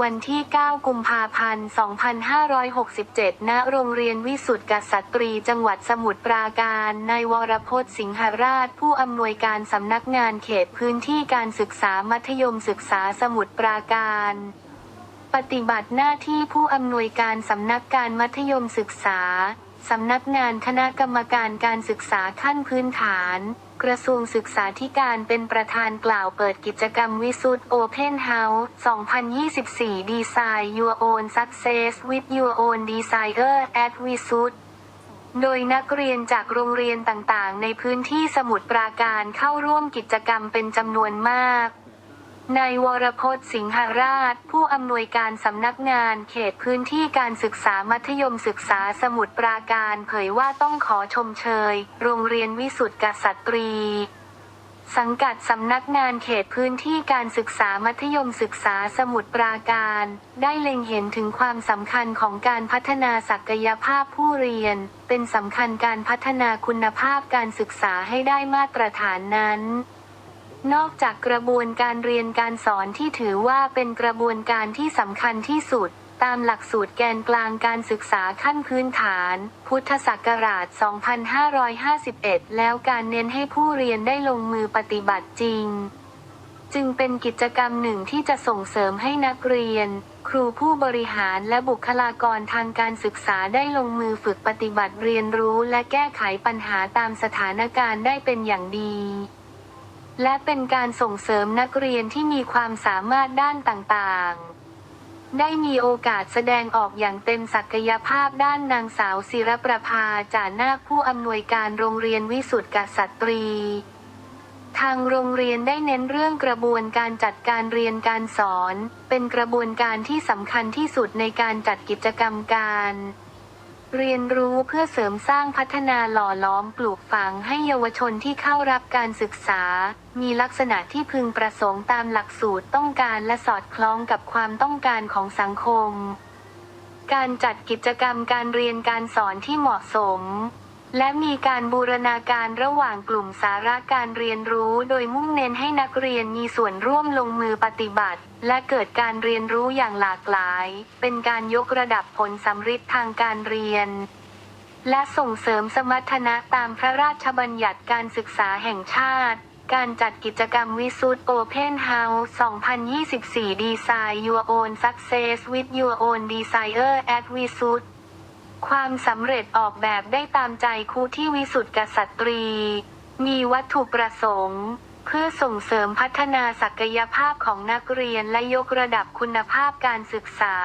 วันที่ 9 กุมภาพันธ์ 2567 ณ โรงเรียนวิสุทธิกษัตรี จังหวัดสมุทรปราการ นายวรพจน์สิงหราช ผู้อำนวยการสำนักงานเขตพื้นที่การศึกษามัธยมศึกษาสมุทรปราการ ปฏิบัติหน้าที่ผู้อำนวยการสำนักการมัธยมศึกษา สำนักงานคณะกรรมการการศึกษาขั้นพื้นฐาน กระทรวงศึกษาธิการเป็นประธานกล่าวเปิดกิจกรรมวิสุทธ์ Open House 2024 Design Your Own Success with Your Own Desire at วิสุทธ์โดยนักเรียนจากโรงเรียนต่างๆ ในพื้นที่สมุทรปราการเข้าร่วมกิจกรรมเป็นจำนวนมาก นายวรพจน์สิงหราช ผู้อำนวยการสำนักงานเขตพื้นที่การศึกษามัธยมศึกษาสมุทรปราการเผยว่าต้องขอชมเชย โรงเรียนวิสุทธิกษัตรี สังกัดสำนักงานเขตพื้นที่การศึกษามัธยมศึกษาสมุทรปราการ ได้เล็งเห็นถึงความสำคัญของการพัฒนาศักยภาพผู้เรียน เป็นสำคัญการพัฒนาคุณภาพการศึกษาให้ได้มาตรฐานนั้น นอกจากกระบวนการเรียนการสอนที่ถือว่าเป็นกระบวนการที่สำคัญที่สุด ตามหลักสูตรแกนกลางการศึกษาขั้นพื้นฐาน พุทธศักราช 2551 แล้วการเน้นให้ผู้เรียนได้ลงมือปฏิบัติจริง จึงเป็นกิจกรรมหนึ่งที่จะส่งเสริมให้นักเรียน ครูผู้บริหารและบุคลากรทางการศึกษาได้ลงมือฝึกปฏิบัติเรียนรู้และแก้ไขปัญหาตามสถานการณ์ได้เป็นอย่างดี และเป็นการส่งเสริมนักเรียนที่มีความสามารถด้านต่างๆ ได้มีโอกาสแสดงออกอย่างเต็มศักยภาพด้านนางสาวศิรประภาจานาคผู้อำนวยการโรงเรียนวิสุทธิกษัตรีทางโรงเรียนได้เน้นเรื่องกระบวนการจัดการเรียนการสอน เป็นกระบวนการที่สำคัญที่สุดในการจัดกิจกรรมการ เรียนรู้เพื่อเสริมสร้างพัฒนาหล่อล้อมปลูกฝังให้เยาวชนที่เข้ารับการศึกษา มีลักษณะที่พึงประสงค์ตามหลักสูตรต้องการและสอดคล้องกับความต้องการของสังคม การจัดกิจกรรมการเรียนการสอนที่เหมาะสม และมีการบูรณาการระหว่างกลุ่มสาระการเรียนรู้ โดยมุ่งเน้นให้นักเรียนมีส่วนร่วมลงมือปฏิบัติ และเกิดการเรียนรู้อย่างหลากหลาย เป็นการยกระดับผลสำฤทธิ์ทางการเรียน และส่งเสริมสมรรถนะตามพระราชบัญญัติการศึกษาแห่งชาติ การจัดกิจกรรมวิสุทธ์ Open House 2024 Design Your Own Success with Your Own Desire at วิสุทธ์ ความสำเร็จออกแบบได้ตามใจครูที่วิสุทธิกษัตรี มีวัตถุประสงค์ เพื่อส่งเสริมพัฒนาศักยภาพของนักเรียนและยกระดับคุณภาพการศึกษา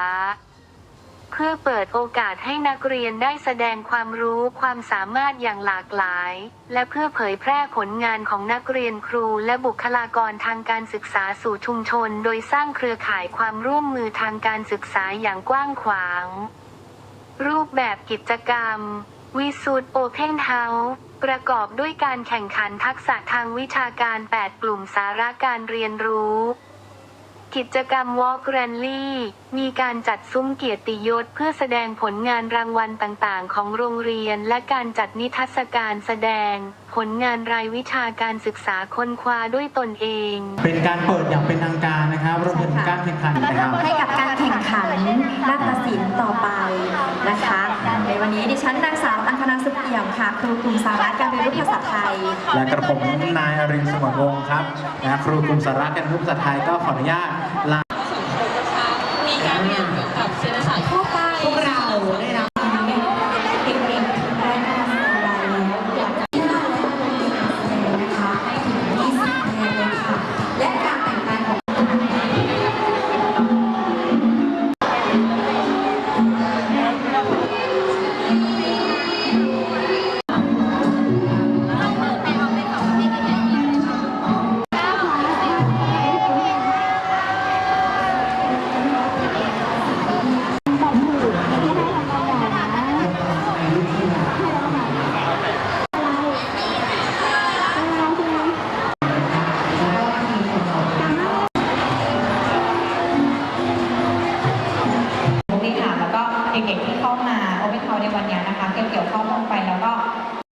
เพื่อเปิดโอกาสให้นักเรียนได้แสดงความรู้ความสามารถอย่างหลากหลาย และเพื่อเผยแพร่ผลงานของนักเรียนครูและบุคลากรทางการศึกษาสู่ชุมชน โดยสร้างเครือข่ายความร่วมมือทางการศึกษาอย่างกว้างขวาง รูปแบบกิจกรรมวิสุทธ์โอเพนเฮาส์ประกอบด้วยการแข่งขันทักษะทางวิชาการ 8 กลุ่มสาระการเรียนรู้ กิจกรรม Walk Rally มีการจัดซุ้มเกียรติยศเพื่อแสดงผลงานรางวัลต่างๆ ของโรงเรียน และการจัดนิทรรศการแสดง ผลงานรายวิชาการศึกษาค้นคว้าด้วยตนเอง เป็นการเปิดอย่างเป็นทางการนะครับรวมถึงการแข่งขันนะครับให้กับการแข่งขันนาฏศิลป์ต่อไป มค่ะ ครูกลุ่มสาระการเรียนรู้ภาษาไทย และกระผมนายอรินทร์สมรวงศ์ครับนะครูกลุ่มสาระการเรียนรู้ภาษาไทยก็ขออนุญาตลา